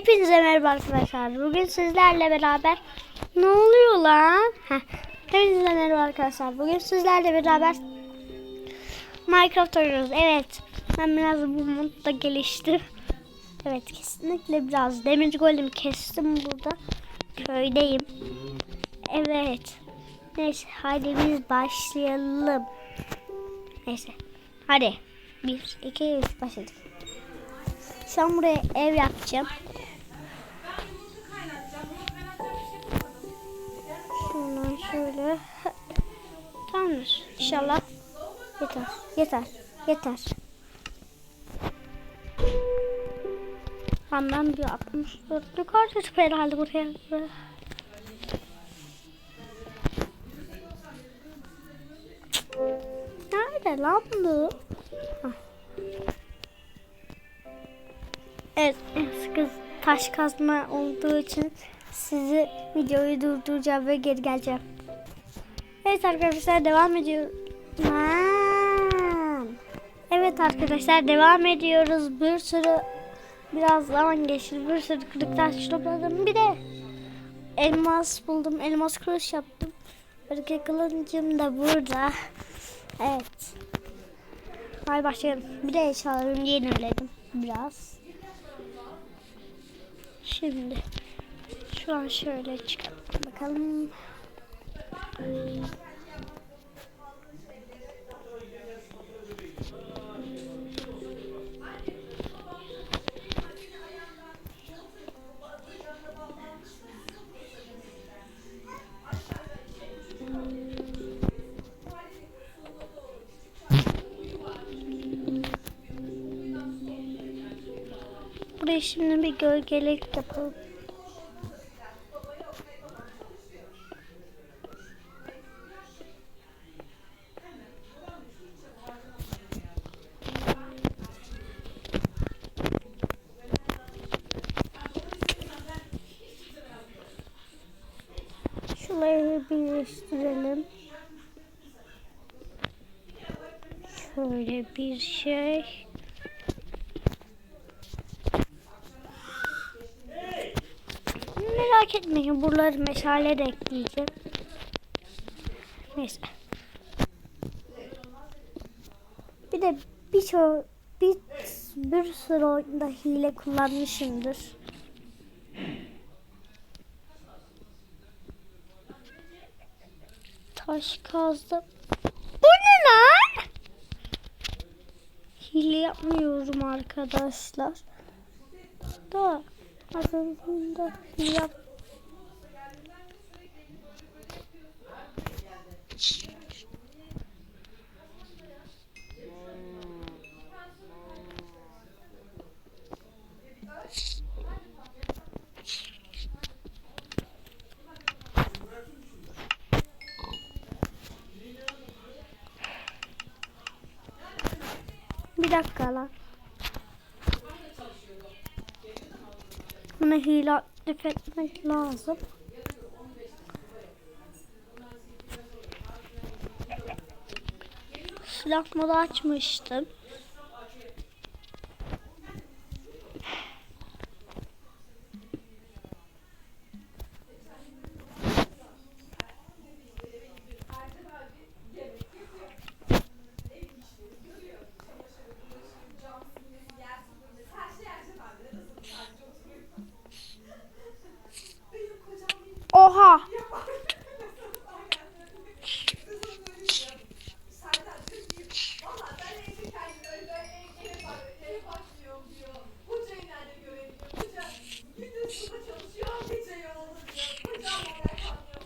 Hepinize merhaba arkadaşlar. Bugün sizlerle beraber ne oluyor lan? Heh. Hepinize merhaba arkadaşlar. Bugün sizlerle beraber Minecraft oynuyoruz. Evet. Ben biraz bu modda geliştim. Evet kesinlikle biraz demir golem kestim burada. Köydeyim. Evet. Neyse hadi biz başlayalım. Neyse. Hadi. Bir, iki, üç başladık. Şu an buraya ev yapacağım. Şöyle. Tamamdır. İnşallah. Yeter. Yeter. Yeter. Hemen bir 64'lük harcadık herhalde buraya. Nerede lan bu? Hah. Evet, kız taş kazma olduğu için sizi videoyu durduracağım ve geri geleceğim. Evet arkadaşlar devam ediyoruz. Evet arkadaşlar devam ediyoruz. Bir sürü biraz zaman geçti. Bir sürü kırık taş topladım. Bir de elmas buldum. Elmas kılıç yaptım. Örgü kılıncım da burada. Evet. Hadi başlayalım. Bir de eşyalarımı yeniledim biraz. Şimdi şu an şöyle çıkalım bakalım. Buraya şimdi bir gölgelik yapalım. Bir şey. Merak etmeyin buraları meşale de ekleyeceğim. Neyse. Bir de birçok bir, bir sürü oyunda hile kullanmışımdır. Taş kazdım. Bu ne lan? Hile yapmıyorum arkadaşlar. Da aslında hile yap Bir dakika lan. Buna hile aktif etmek lazım. Silah modu açmıştım. Oha!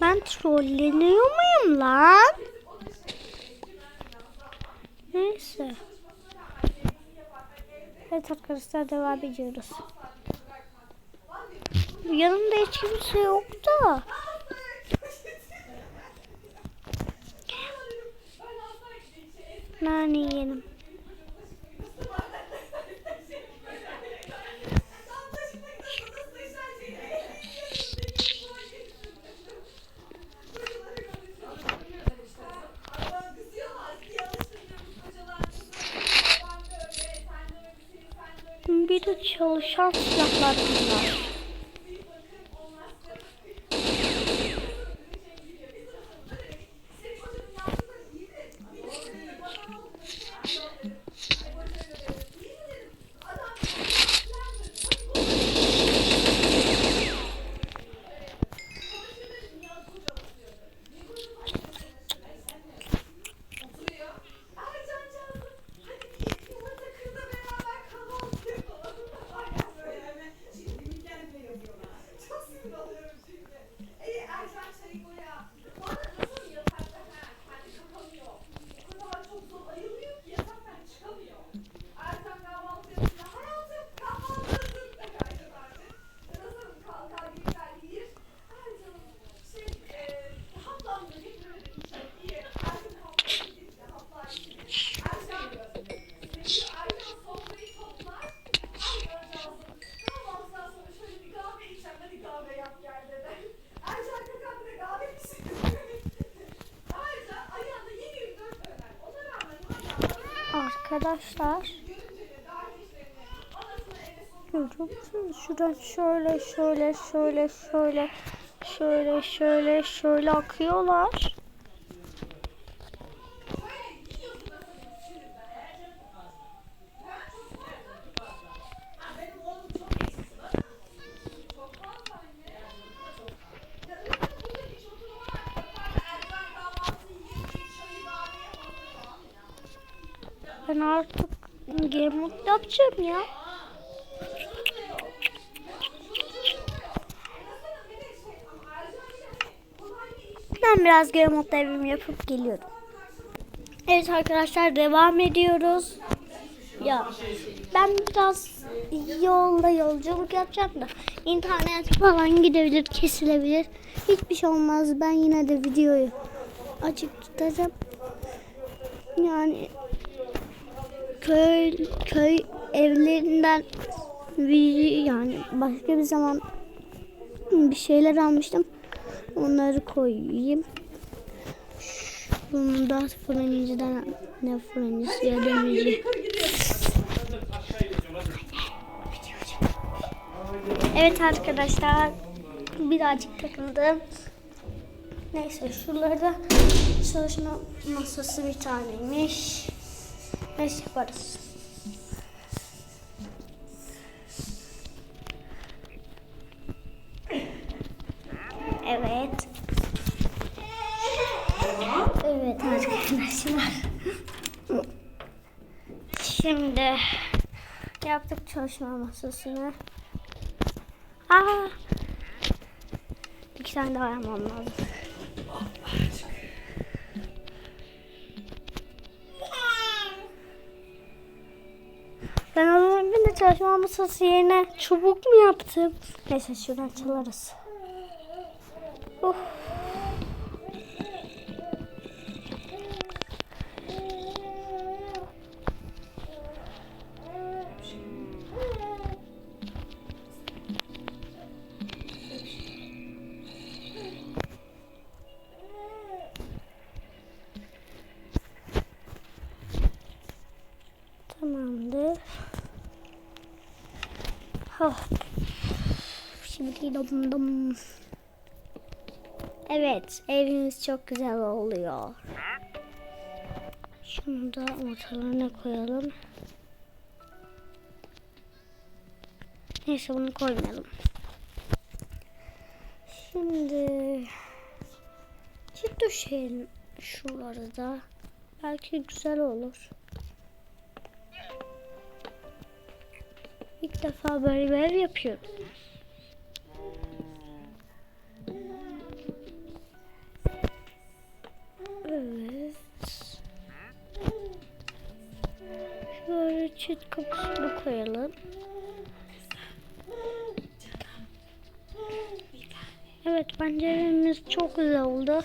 Ben trolleniyor muyum lan? Neyse. Evet arkadaşlar devam ediyoruz. Yanımda hiç kimse yok da. Nane yiyelim. Çalışan silahlar bunlar. Arkadaşlar Görüyor musunuz? Şöyle şöyle şöyle şöyle şöyle şöyle şöyle akıyorlar. Ben artık mode yapacağım ya. Ben biraz game mode evim yapıp geliyorum. Evet arkadaşlar devam ediyoruz. Ya ben biraz yolda yolculuk yapacağım da internet falan gidebilir, kesilebilir. Hiçbir şey olmaz. Ben yine de videoyu açık tutacağım. Yani köy köy evlerinden bir yani başka bir zaman bir şeyler almıştım. Onları koyayım. Bunu da fırıncıdan ne fırıncısı ya demirci. Evet arkadaşlar birazcık takıldım. Neyse şuralarda çalışma masası bir taneymiş. Neyse yaparız. Evet. Evet arkadaşlar. Şimdi yaptık çalışma masasını. Aa! İki tane daha yapmam lazım. De çalışma masası yerine çubuk mu yaptım? Neyse şuradan çalarız. Oh. Şimdi dom dom. Evet, evimiz çok güzel oluyor. Şunu da ortalarına koyalım. Neyse bunu koymayalım. Şimdi çift döşeyelim şuraları da. Belki güzel olur. Defa böyle bir ev yapıyorum. Evet. Şöyle çift kapısını koyalım. Evet bence evimiz çok güzel oldu.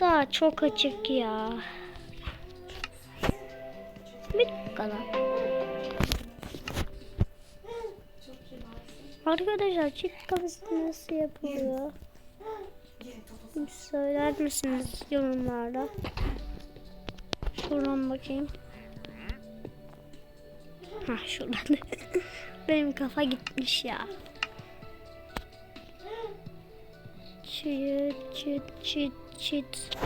Daha çok açık ya. Bir kadar. Arkadaşlar çift kapısı nasıl yapılıyor? Bir Söyler misiniz yorumlarda? Şuradan bakayım. Ha şuradan. Benim kafa gitmiş ya. Çıt çıt çıt çıt.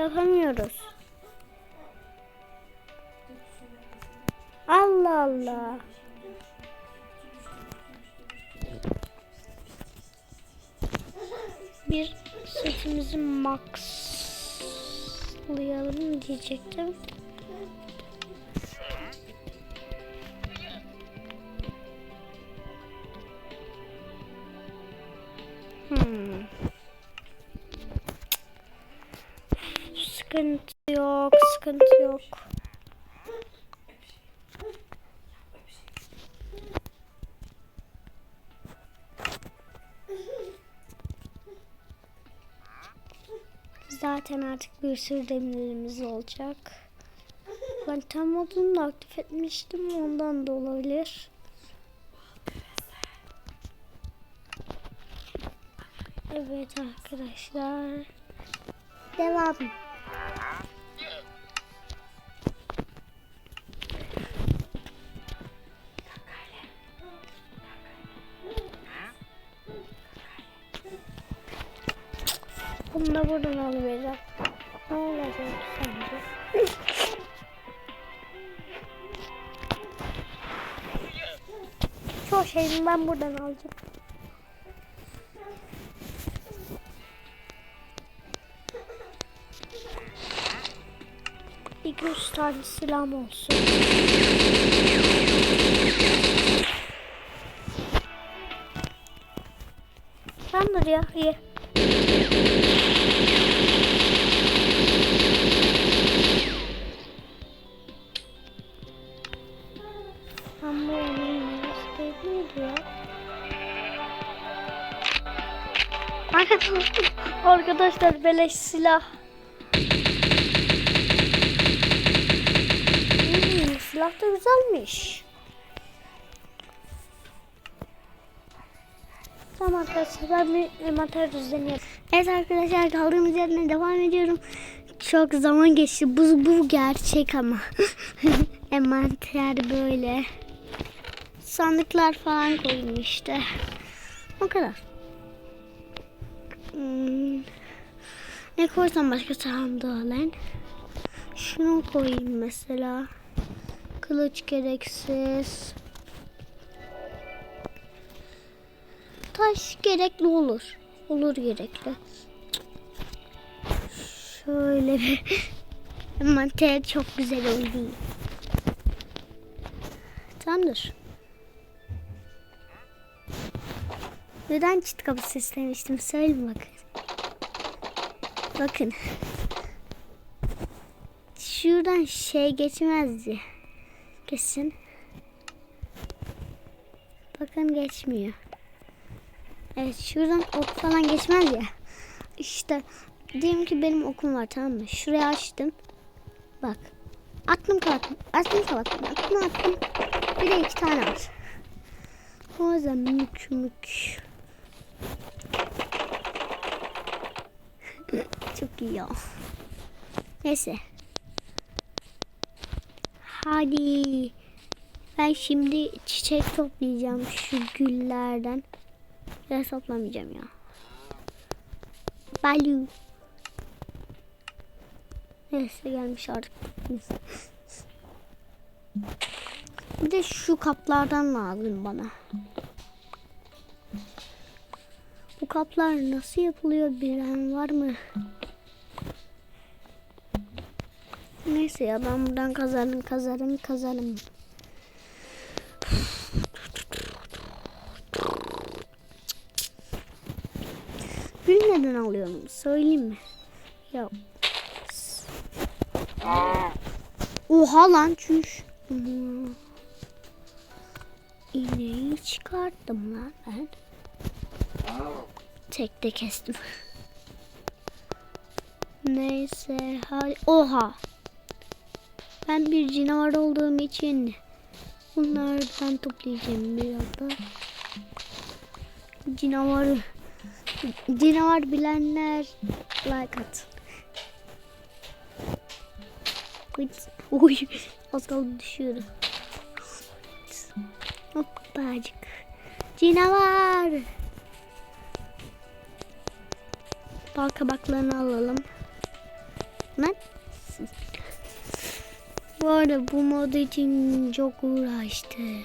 Yapamıyoruz. Allah Allah. Bir setimizi maxlayalım diyecektim. Sıkıntı yok, sıkıntı yok. Zaten artık bir sürü demirlerimiz olacak. Ben tam modunu da aktif etmiştim ondan da olabilir. Evet arkadaşlar. Devam. Da buradan alıvereceğim. Ne olacak sence? Çok şeyimi ben buradan alacağım. İki üç tane silahım olsun. Tamamdır ya iyi. Arkadaşlar beleş silah. Hmm, silah da güzelmiş. Tamam arkadaşlar ben bir envanter düzenliyorum. Evet arkadaşlar kaldığımız yerden devam ediyorum. Çok zaman geçti. Bu, bu gerçek ama. envanter böyle. Sandıklar falan koyayım işte. O kadar. Hmm. Ne koysam başka sandığa lan? Şunu koyayım mesela. Kılıç gereksiz. Taş gerekli olur. Olur gerekli. Şöyle bir mantığa çok güzel oldu. Tamamdır. Neden çift kapı seslemiştim? Söyleyeyim bakın. Bakın. Şuradan şey geçmezdi. Kesin. Bakın geçmiyor. Evet şuradan ok falan geçmez ya. İşte diyelim ki benim okum var tamam mı? Şuraya açtım. Bak. Attım kapattım. Açtım kapattım. Attım attım. Bir de iki tane var. O yüzden mük mük. Çok iyi ya. Neyse. Hadi. Ben şimdi çiçek toplayacağım şu güllerden. Ya toplamayacağım ya. Balu. Neyse gelmiş artık. Bir de şu kaplardan lazım bana. Bu kaplar nasıl yapılıyor bilen var mı? Neyse ya ben buradan kazarım kazarım kazarım. Gül neden alıyorum söyleyeyim mi? Ya. Oha lan çüş. İğneyi çıkarttım lan ben. Tek de kestim. Neyse hadi. Oha. Ben bir canavar olduğum için bunlardan toplayacağım biraz da. bu canavarı. Canavar bilenler like at. Oy az kaldı düşüyorum. Hoppacık. Canavar. Bal kabaklarını alalım. Lan. Bu arada bu mod için çok uğraştım.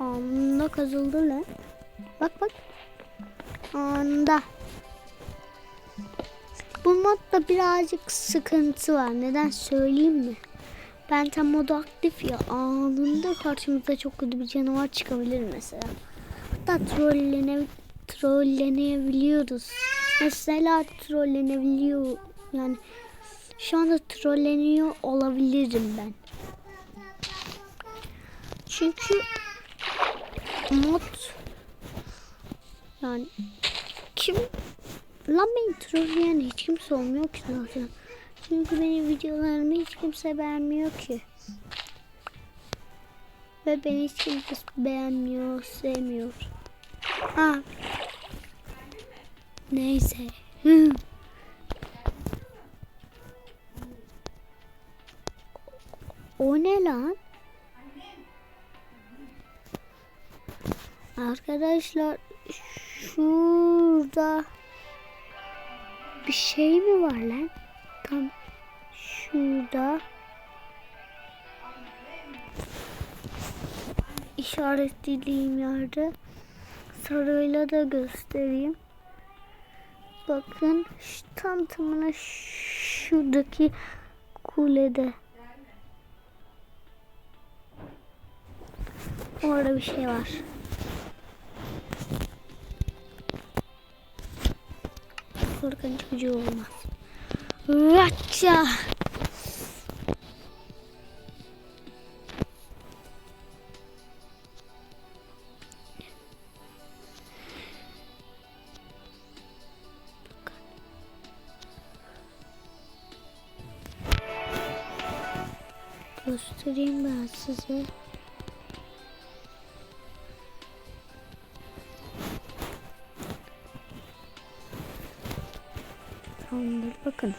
Anında kazıldı lan. Bak bak. Anda. Bu modda birazcık sıkıntı var. Neden söyleyeyim mi? Ben tam modu aktif ya. Anında karşımıza çok kötü bir canavar çıkabilir mesela. Hatta trollene, trollenebiliyoruz. Mesela trollenebiliyor. Yani şu anda trolleniyor olabilirim ben. Çünkü mod yani kim lan beni trolleyen hiç kimse olmuyor ki zaten. Çünkü benim videolarımı hiç kimse beğenmiyor ki. Ve beni hiç kimse beğenmiyor, sevmiyor. Ha. Neyse. lan? Arkadaşlar şurada bir şey mi var lan? Tam şurada işaretlediğim yerde sarıyla da göstereyim. Bakın şu tam tamına şuradaki kulede. Orada bir şey var. Korkunç gücü olmaz. Raça. Göstereyim ben size. Bakın.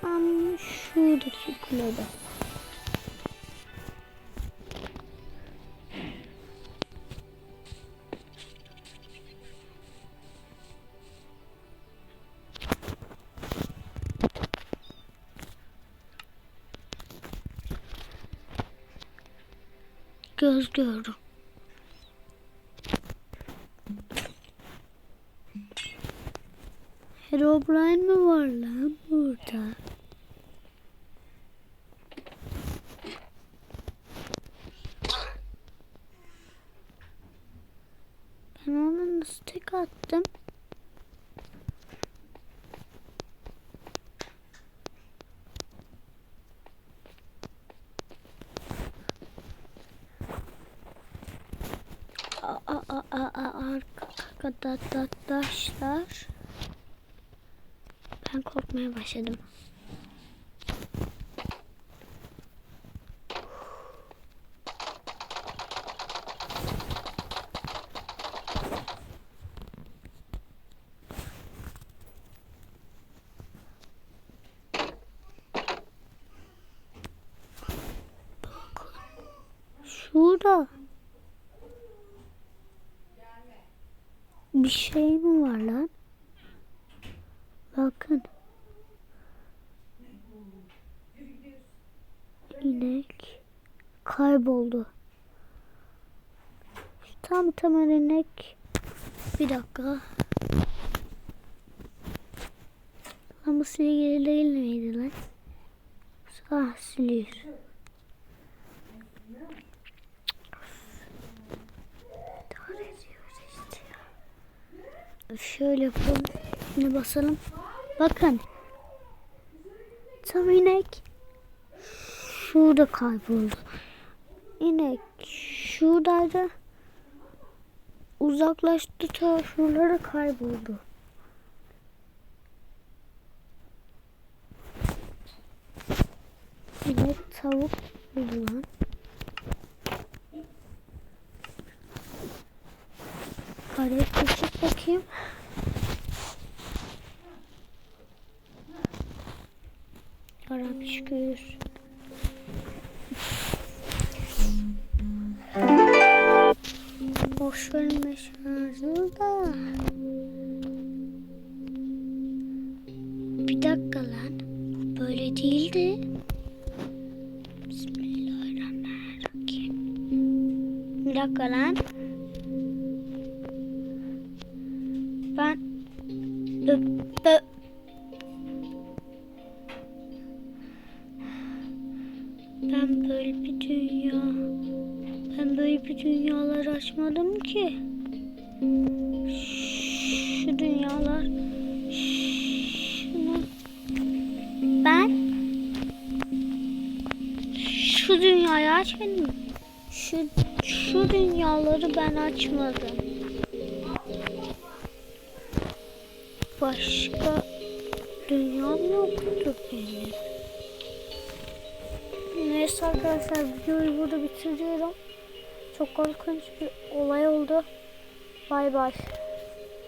Tam şuradaki kulede. Göz gördüm. Herobrine mi var lan burada? Ben ona nasıl tek attım? Aa, aa, aa, aa, arkadaşlar. Ben korkmaya başladım. Şurada. Bir şey mi var lan? Bakın. İnek kayboldu. Tam inek. Bir dakika. Lan bu silgili değil miydi lan? Ah siliyor. Şöyle yapalım. Şimdi basalım. Bakın. Tam inek şurada kayboldu. İnek şuradaydı. Uzaklaştı ta kayboldu. İnek tavuk buldu lan. Çık bakayım. Yarabbim şükür. Boş verme şarjı da. Bir dakika lan. Böyle değildi. Bismillahirrahmanirrahim. Bir dakika lan. Ben öp. Ben böyle bir dünya ben böyle bir dünyalar açmadım ki. Şu dünyalar şunu ben şu dünyayı açmadım. Şu şu dünyaları ben açmadım. Başka dünyam yoktu benim. Neyse arkadaşlar videoyu burada bitiriyorum. Çok korkunç bir olay oldu. Bay bay.